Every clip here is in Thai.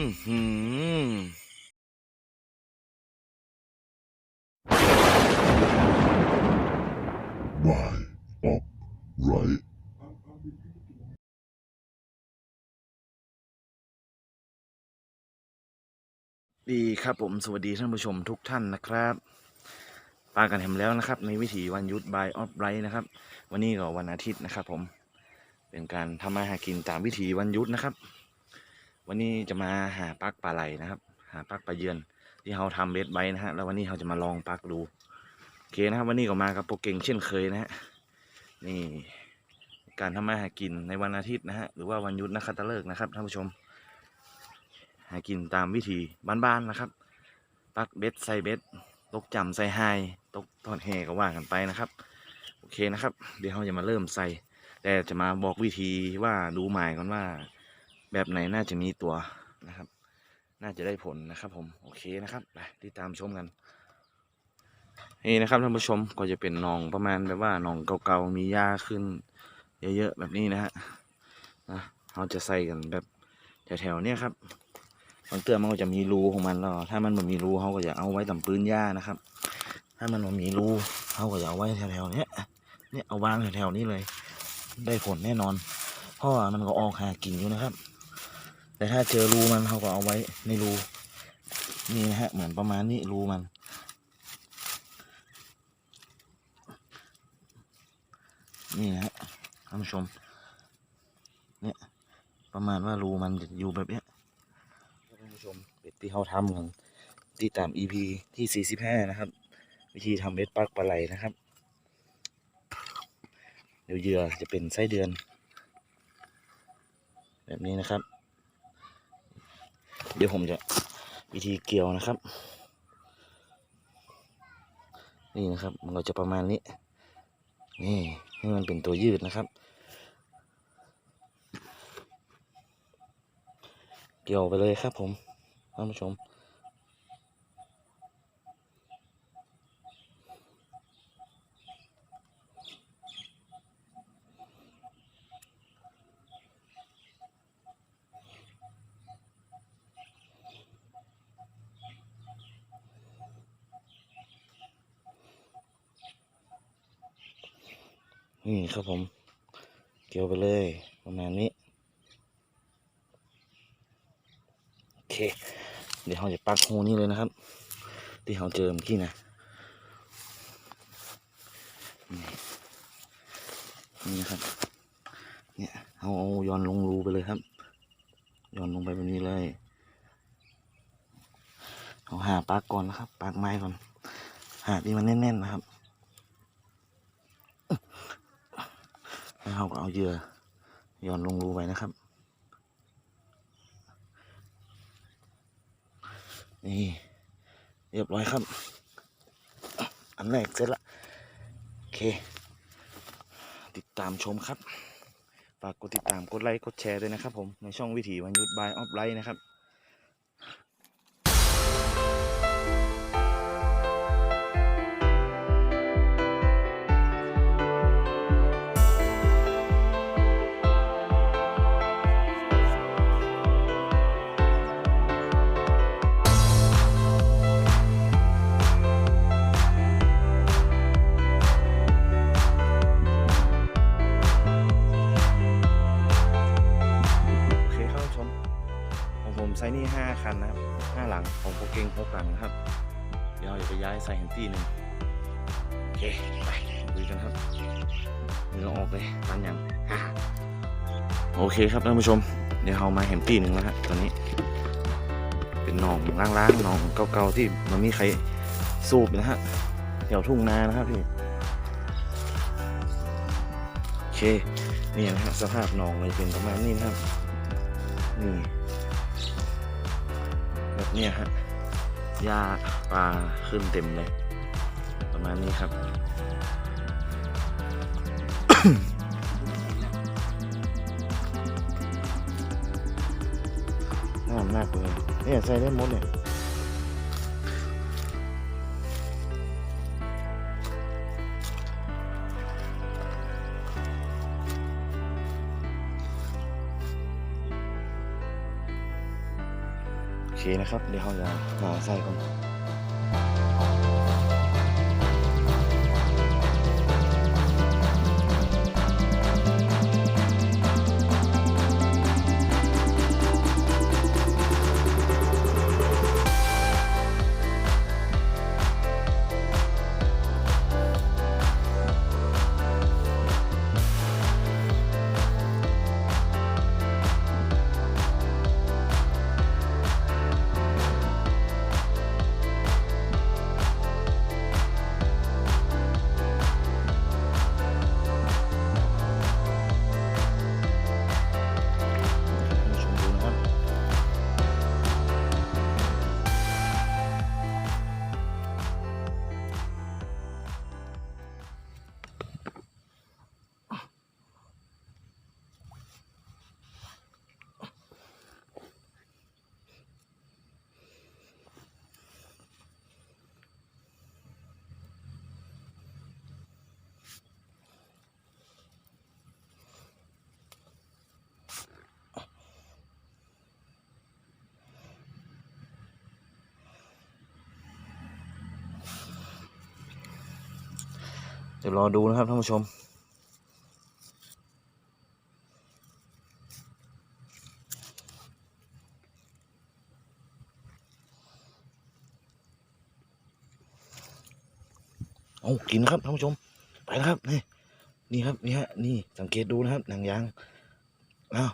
อือหือวายอดีครับผมสวัสดีท่านผู้ชมทุกท่านนะครับปากันแหมแล้วนะครับ ในวิถีวันยุทธบายออฟไรท์นะครับ วันนี้ก็วันอาทิตย์นะครับ ผมเป็นการทำมาหากินตามวิถีวันยุทธนะครับ วันนี้จะมาหาปักปลาไหลนะครับ หาปักปลาเยือน ที่เราทำเบ็ดไว้นะฮะแล้ววันนี้เราจะมาลองปักดูโอเคนะครับ วันนี้ก็มากับโปรเก่งเช่นเคยนะฮะนี่ การทำมาหากินในวันอาทิตย์นะฮะหรือว่าวันหยุดนักขัตฤกษ์นะครับท่านผู้ชม หากินตามวิธีบ้านๆนะครับ ปักเบ็ดใส่เบ็ดตกจำใส่ไฮตกทอดแหก็ว่ากันไปนะครับโอเคนะครับ เดี๋ยวเราจะมาเริ่มใส่ แต่จะมาบอกวิธีว่าดูหมายก่อนว่า แบบไหนน่าจะมีตัวนะครับ น่าจะได้ผลนะครับผมโอเคนะครับไปติดตามชมกันนี่นะครับท่านผู้ชมก็จะเป็นหนองประมาณแบบว่าหนองเก่าๆมีหญ้าขึ้น เยอะๆแบบนี้นะฮะนะเราจะใส่กันแบบแถวๆเนี้ยครับบางเตือมันก็จะมีรูของมันแล้วถ้ามันไม่มีรูเขาก็จะเอาไว้ตำปืนหญ้านะครับ ถ้ามันไม่มีรูเขาก็จะเอาไว้แถวๆเนี้ยเนี่ยเอาวางแถวๆนี้เลย ได้ผลแน่นอนเพราะว่ามันก็ออกหากินอยู่นะครับ แต่ถ้าเจอรูมันเขาก็เอาไว้ในรูนี่นะฮะเหมือนประมาณนี้รูมัน นี่นะฮะท่านผู้ชม เนี่ยประมาณว่ารูมันอยู่แบบเนี้ยท่านผู้ชมเบ็ดที่เขาทำกันที่ตาม EP ที่ 45 นะครับ วิธีทำเบ็ดปักปลาไหลนะครับ เดี๋ยวเหยื่อจะเป็นไส้เดือน แบบนี้นะครับ เดี๋ยวผมจะวิธีเกี่ยวนะครับ นี่นะครับ มันก็จะประมาณนี้ นี่ให้มันเป็นตัวยืดนะครับ เกี่ยวไปเลยครับผมท่านผู้ชม นี่ครับผม เกี่ยวไปเลยประมาณนี้ โอเค เดี๋ยวเราจะปักหูนี่เลยนะครับ ที่เราเจอเมื่อกี้นะนี่นี่ครับ เนี่ยเอาเอาย้อนลงรูไปเลยครับย้อนลงไปแบบนี้เลยเอาหาปลากก่อนนะครับปลากไม้ก่อน หาที่มันแน่นๆนะครับแล้ว เราก็เอาเหยื่อย้อนลงรูไปนะครับ นี่เรียบร้อยครับ อันแรกเสร็จละโอเค ติดตามชมครับ ฝากกดติดตามกดไลค์กดแชร์ด้วยนะครับผม ในช่องวิถีวันยุดบายออฟไลท์นะครับายใส่หนึ่งโอเคไปดูกันครับเดี๋ยวเราออกเลยตันยังฮ่าโอเคครับท่านผู้ชม เดี๋ยวเรามาแฮมตี้หนึ่งแล้วฮะตอนนี้ เป็นหนองล้างๆหนองเก่าๆที่มันมีใครสูบนะฮะแถวทุ่งนานะครับพี่โอเคนี่นะฮะสภาพหนองเลยเป็นประมาณนี้นะครับนี่แบบนี้ฮะหญ้าปลาขึ้นเต็มเลย ประมาณนี้ครับน่ามากเลยเนี่ยใส่ได้หมดเนี่ยโอเคนะครับ เดี๋ยวเราจะหาใส่ก่อน เดี๋ยวรอดูนะครับท่านผู้ชม เอากินนครับท่านผู้ชม ไปแล้วครับ นี่ นี่ครับ นี่ฮะ นี่สังเกตดูนะครับหนังยางเอา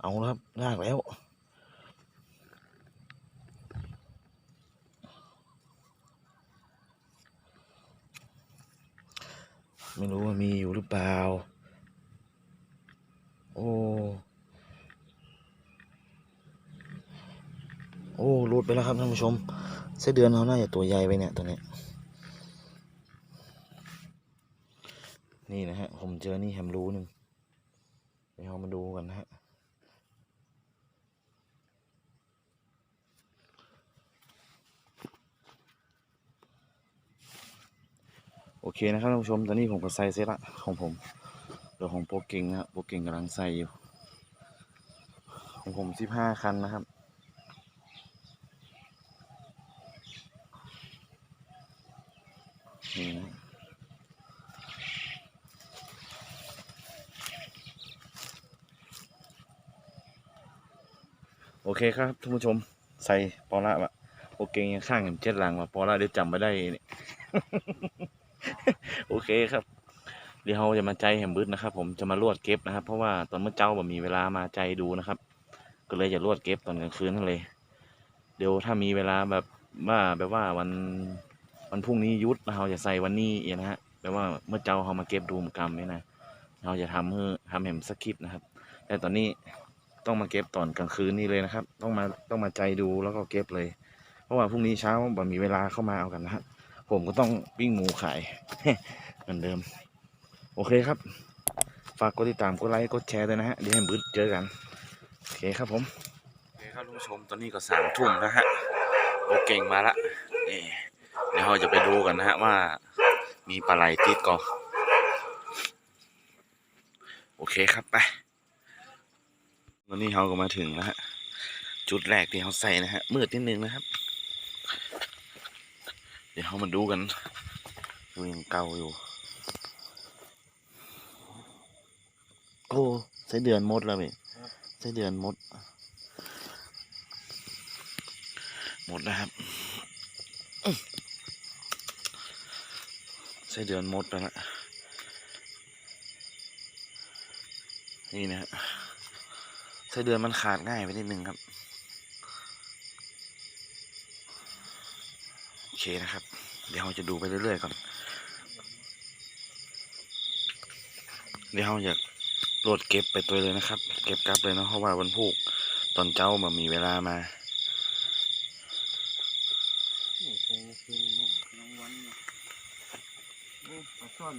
เอาแล้วครับลากแล้ว ไม่รู้ว่ามีอยู่หรือเปล่า โอ้ โอ้รูดไปแล้วครับท่านผู้ชมเส้เดือนเขาน่าจะตัวใหญ่ไปเนี่ยตัวเนี้ยนี่นะฮะ ผมเจอนี่แฮมรู้หนึ่งเดี๋ยวเรามาดูกันนะฮะ โอเคนะครับท่านผู้ชมตอนนี้ผมก็ใส่เสร็จละของผมเดี๋ยวของโปรเก่งนะครับโปรเก่งกำลังใส่อยู่ ของผมสิบห้าคันนะครับนี่นะโอเคครับท่านผู้ชมใส่ปอละวะโอเคยังข้างอย่างเจ็ดหลังว่ะปอละเดี๋ยวจำไม่ได้เนี่ย โอเคครับ เดี๋ยวเราจะมาใจแหมบึดนะครับ ผมจะมาลวดเก็บนะครับ เพราะว่าตอนเมื่อเจ้าแบบมีเวลามาใจดูนะครับ ก็เลยจะลวดเก็บตอนกลางคืนนั่นเลย เดี๋ยวถ้ามีเวลาแบบว่าแบบว่าวันวันพรุ่งนี้ยุดเราจะใส่วันนี้เองนะฮะแปลว่าเมื่อเจ้าเขามาเก็บดูมกรรมนี่นะเราจะทำเพื่อทำแหมสคริปนะครับ แต่ตอนนี้ต้องมาเก็บตอนกลางคืนนี่เลยนะครับ ต้องมาต้องมาใจดูแล้วก็เก็บเลย เพราะว่าพรุ่งนี้เช้าแบบมีเวลาเข้ามาเอากันนะฮะ ผมก็ต้องปิ้งหมูขายเหมือนเดิม โอเคครับ ฝากกดติดตามกดไลค์กดแชร์ด้วยนะฮะเดี๋ยวให้บึ้ดเจอกันโอเคครับผมโอเคครับท่านผู้ชมตอนนี้ก็สามทุ่มนะฮะโอเก่งมาละนี่เดี๋ยวเราจะไปดูกันนะฮะว่า มีปลาไหลติดก่อโอเคครับไปตอนนี้เราก็มาถึงแล้วฮะจุดแรกที่เขาใส่นะฮะมืดนิดนึงนะครับ เดี๋ยวเรามาดูกันดูยังเก่าอยู่ โอ้ใช้เดือนมดแล้วเว้ยใช้เดือนมด หมดนะครับอื้อไส้เดือนหมดไปละนี่นะฮะไส้เดือนมันขาดง่ายไปนิดนึงครับ โอ เคนะครับ เดี๋ยวเราจะดูไปเรื่อยๆก่อนเดี๋ยวเราอยากโหลดเก็บไปตัวเลยนะครับ เก็บกลับเลยเนาะเพราะว่าวันพุกตอนเจ้ามามีเวลามาโอ้โหเป็นรางวัลเนี่ยโอ้ปลาซ่อน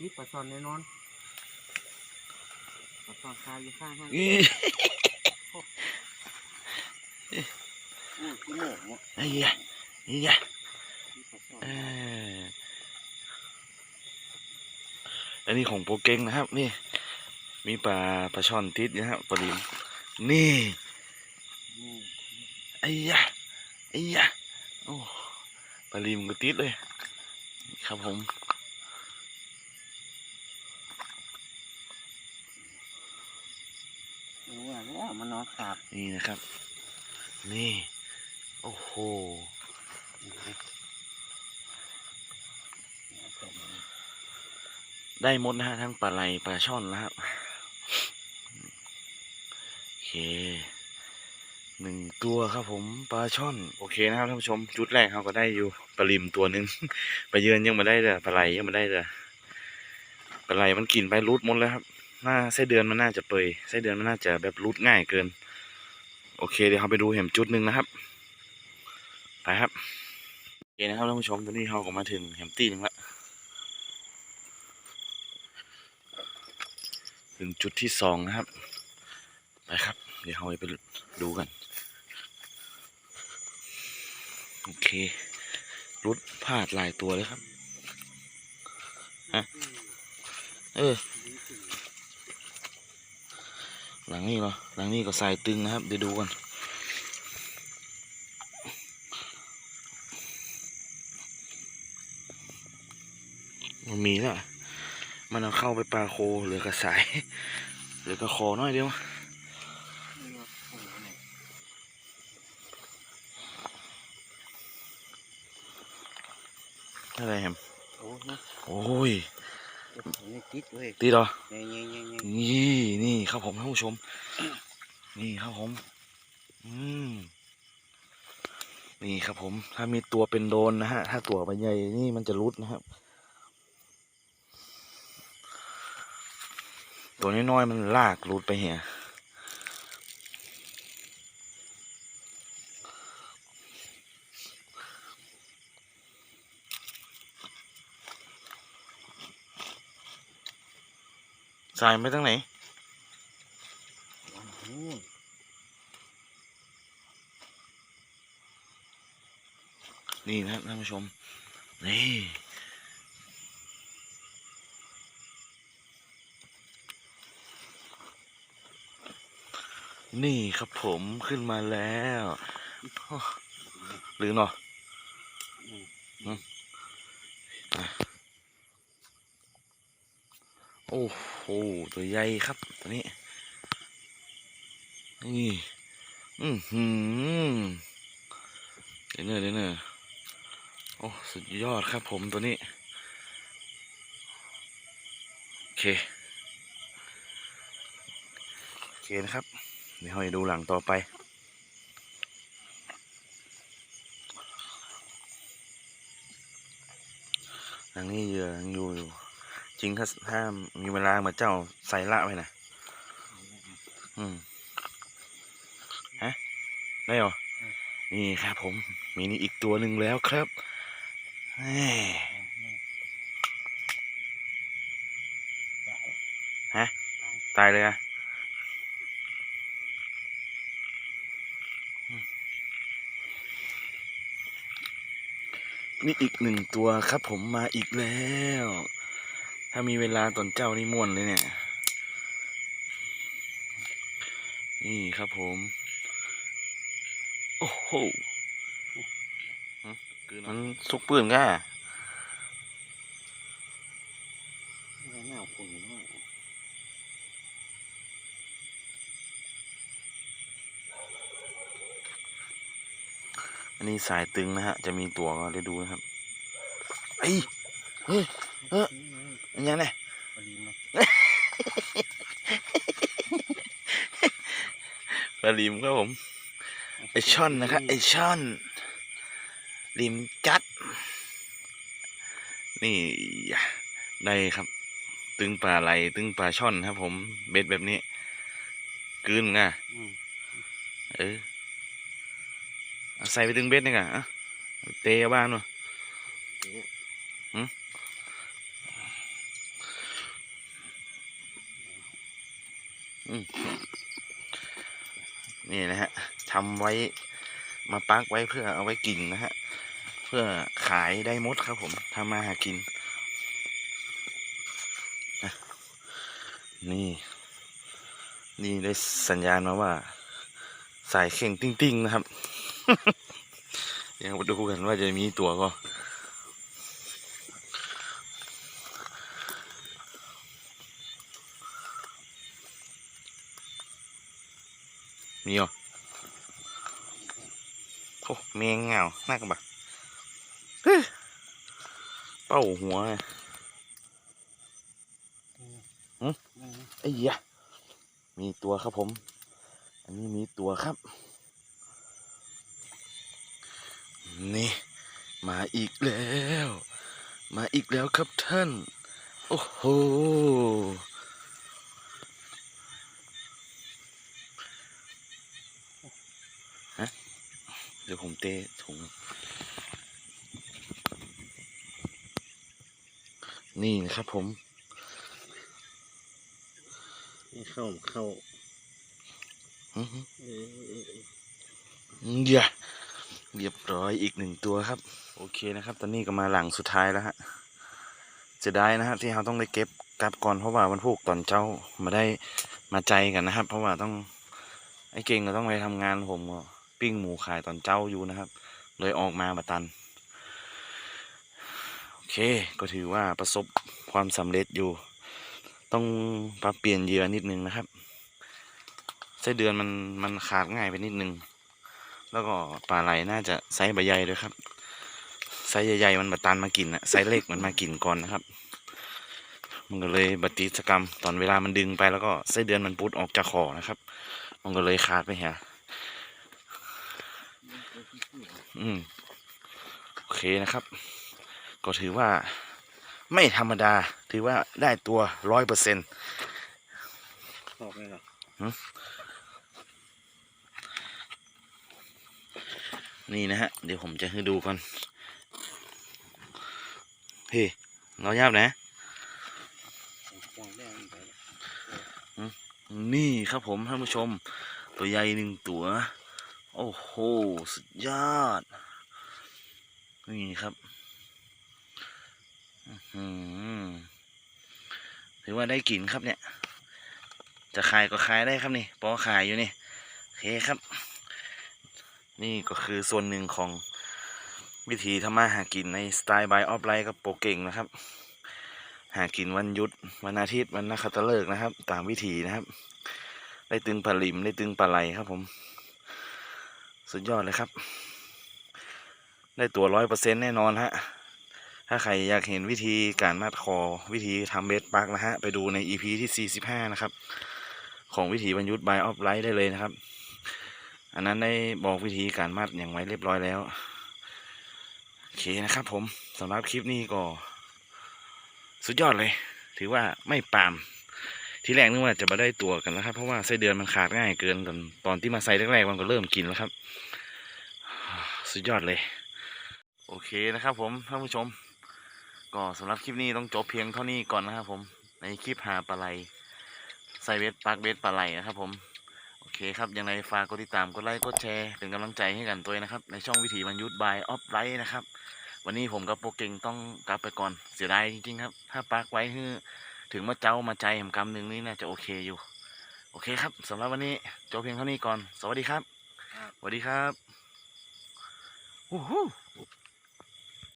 นี่ปลาซ่อนแน่นอนปลาซ่อนคาอยู่ข้างห้างอีโอ้ขี้โม่เนี่ยไอ้ยะไอ้ยะ นี่ปลาซ่อน เอออั นนี้ของโปรเก่งนะครับ นี่ มีปลาปลาช่อนติดนะครับปลาลิมนี่นี่ไอ้ยะไอ้ยะโอ้ปลาลิมก็ติดเลย ครับผมโอ้ยแล้วมันนอนขาบนี่นะครับ นี่ โอ้โห ได้หมดนะฮะทั้งปลาไหลปลาช่อนนะครับโอเคหนึ่งตัวครับผมปลาช่อน โอเคนะครับท่านผู้ชมจุดแรกเขาก็ได้อยู่ปลาลิมตัวหนึ่งปลาเยือนยังม่ได้เลยปลาไหลยังม่ได้เลยปลาไหลมันกินไปรูดหมดแล้วครับน่าไส้เดือนมันน่าจะเปยไส้เดือนมันน่าจะแบบรูดง่ายเกิน โอเคเดี๋ยวเราไปดูเห็มจุดหนึ่งนะครับไปครับโอเคนะครับท่านผู้ชมตอนนี้เราก็มาถึงเห็มตีหนึ่งละ ถึงจุดที่สองนะครับ ไปครับ เดี๋ยวเราไปดูกัน โอเค รุดพลาดหลายตัวเลยครับฮะเออ หลังนี้เหรอ หลังนี้ก็ใส่ตึงนะครับ เดี๋ยวดูกันมันมีแล้ว มันเอาเข้าไปปลาโคเหลือกระสายเหลือกระคอน้อยเดียวนี่ว่าโอ้โหเนี่ยอะไรแฮมโอ้โหโอ้ยเจ้าของนี่ติดเว้ยตีเหรอเนี่ยเนี่ยเนี่ยเนี่ยนี่นี่ครับผมท่านผู้ชม นี่ครับผม อืมนี่ครับผม ถ้ามีตัวเป็นโดนนะฮะ ถ้าตัวมันใหญ่นี่มันจะรุดนะครับ ตัวน้อยๆมันลากรุดไปเหียสายไปตั้งไหนนี่นะท่านผู้ชม นี่ นี่ครับผมขึ้นมาแล้ว หรือเนาะโอ้โหตัวใหญ่ครับตัวนี้ นี่ อือหือเดี๋ยวเนอเดี๋ยวเนอะโอ้สุดยอดครับผมตัวนี้ โอเค โอเคนะครับ เดี๋ยวเราจะดูหลังต่อไป หลังนี้เหยื่อยังอยู่อยู่ จริงถ้าถ้ามีเวลาเหมือนเจ้าใส่ละไว้นะอืมฮะได้เหรอ นี่ครับผม มีนี่อีกตัวหนึ่งแล้วครับแหม่ฮะ ตายเลยอะ นี่อีกหนึ่งตัวครับผมมาอีกแล้ว ถ้ามีเวลาตอนเจ้านี่ม่วนเลยเนี่ย นี่ครับผม โอ้โหฮะคือมันสุกปืนก่ะ แล้วหน้าฝุ่นมาก อันนี้สายตึงนะฮะ จะมีตัวก็ได้ดูนะครับไอ้ยเฮ้ยเอ้ออันนี้ไงพอดีมาปลาลิมครับผมไอช่อนนะครับไอช่อนลิมจัด นี่ได้ครับ ตึงปลาไหลตึงปลาช่อนครับผมเบ็ดแบบนี้กลืนง่ะอืมเออเอา ใส่ไปตึงเบ็ดนี่กะเตะบ้านวะนี่นะฮะทำไว้มาปักไว้เพื่อเอาไว้กินนะฮะ เพื่อขายได้มดครับผมทำมาหากิน นี่ นี่ได้สัญญาณมาว่า สายเข่งติ้งๆนะครับ เดี๋ยวมาดูกันว่าจะมีตัวก็มีเหรอโอ้แมงเหงาน่ากันบะเฮ้ยเป้าหัวไงอืมไอ้ยะมีตัวครับผม อันนี้มีตัวครับ นี่มาอีกแล้ว มาอีกแล้วครับท่าน โอ้โหเดี๋ยวผมเตะถุง นี่นะครับผม นี่เข้าเข้าอื้อหือเออเออเออเดี๋ยว เรียบร้อยอีกหนึ่งตัวครับ โอเคนะครับ ตอนนี้ก็มาหลังสุดท้ายแล้วฮะจะได้นะฮะที่เราต้องได้เก็บกลับก่อนเพราะว่าวันพุกตอนเจ้ามาได้มาใจกันนะครับ เพราะว่าต้องไอ้เก่งก็ต้องไปทำงานผมก็ปิ้งหมูขายตอนเจ้าอยู่นะครับ เลยออกมาบัตันโอเคก็ถือว่าประสบความสำเร็จอยู่ ต้องปรับเปลี่ยนเหยื่อนิดนึงนะครับไส้เดือนมันมันขาดง่ายไปนิดนึง แล้วก็ปลาไหลน่าจะไซส์ใบใหญ่ด้วยครับ ไซส์ใหญ่ๆมันบัตันมากินนะไซส์เล็กมันมากินก่อนนะครับ มันก็เลยบัติสกรรมตอนเวลามันดึงไปแล้วก็ไส้เดือนมันปุดออกจากคอนะครับ มันก็เลยขาดไปฮะอืมโอเคนะครับ ก็ถือว่าไม่ธรรมดา ถือว่าได้ตัวร้อยเปอร์เซ็นต์ตอบเลยเหรอ นี่นะฮะ เดี๋ยวผมจะให้ดูก่อนเฮ้ยเรายับนะ นี่ครับผมท่านผู้ชม ตัวใหญ่หนึ่งตัว โอ้โห สุดยอด นี่ครับถือว่าได้กลิ่นครับเนี่ย จะขายก็ขายได้ครับนี่ปอขายอยู่นี่ โอเคครับ นี่ก็คือส่วนหนึ่งของวิธีทำมาหากินในสไตล์บายออฟไลท์กับโปรเก่งนะครับ หากินวันยุดวันอาทิตย์วันนักขัตฤกษ์นะครับ ตามวิธีนะครับ ได้ตึงปลาลิมได้ตึงปลาไหลครับผม สุดยอดเลยครับ ได้ตัวร้อยเปอร์เซ็นต์แน่นอนฮะถ้าใครอยากเห็นวิธีการมัดคอวิธีทำเบสปักนะฮะ ไปดูใน EP ที่ 45 นะครับ ของวิธีบรรยุทธ์บายออฟไลท์ได้เลยนะครับ อันนั้นได้บอกวิธีการมัดอย่างไว้เรียบร้อยแล้วโอเคนะครับ ผมสำหรับคลิปนี้ก็ สุดยอดเลย ถือว่าไม่ปามที่แรกนึกว่าจะมาได้ตัวกันนะครับ เพราะว่าไส้เดือนมันขาดง่ายเกินตอนตอนที่มาใส่แรกๆมันก็เริ่มกินแล้วครับ สุดยอดเลย โอเคนะครับ ผมท่านผู้ชม ก็สำหรับคลิปนี้ต้องจบเพียงเท่านี้ก่อนนะครับ ผมในคลิปหาปลาไหลใส่เวทปักเวทปลาไหลนะครับ ผม เคครับยังไงฝากกดติดตามกดไลค์กดแชร์เป็นกำลังใจให้กันตัวเองนะครับ ในช่องวิถีบรรยุทธ์บายออฟไลท์นะครับ วันนี้ผมกับโปรเก่งต้องกลับไปก่อนเสียดายจริงๆครับ ถ้าปักไว้คือถึงมาเจ้ามาใจแหมกำหนึ่งนี่น่าจะโอเคอยู่ โอเคครับสำหรับวันนี้จบเพียงเท่านี้ก่อน สวัสดีครับครับสวัสดีครับอู้หู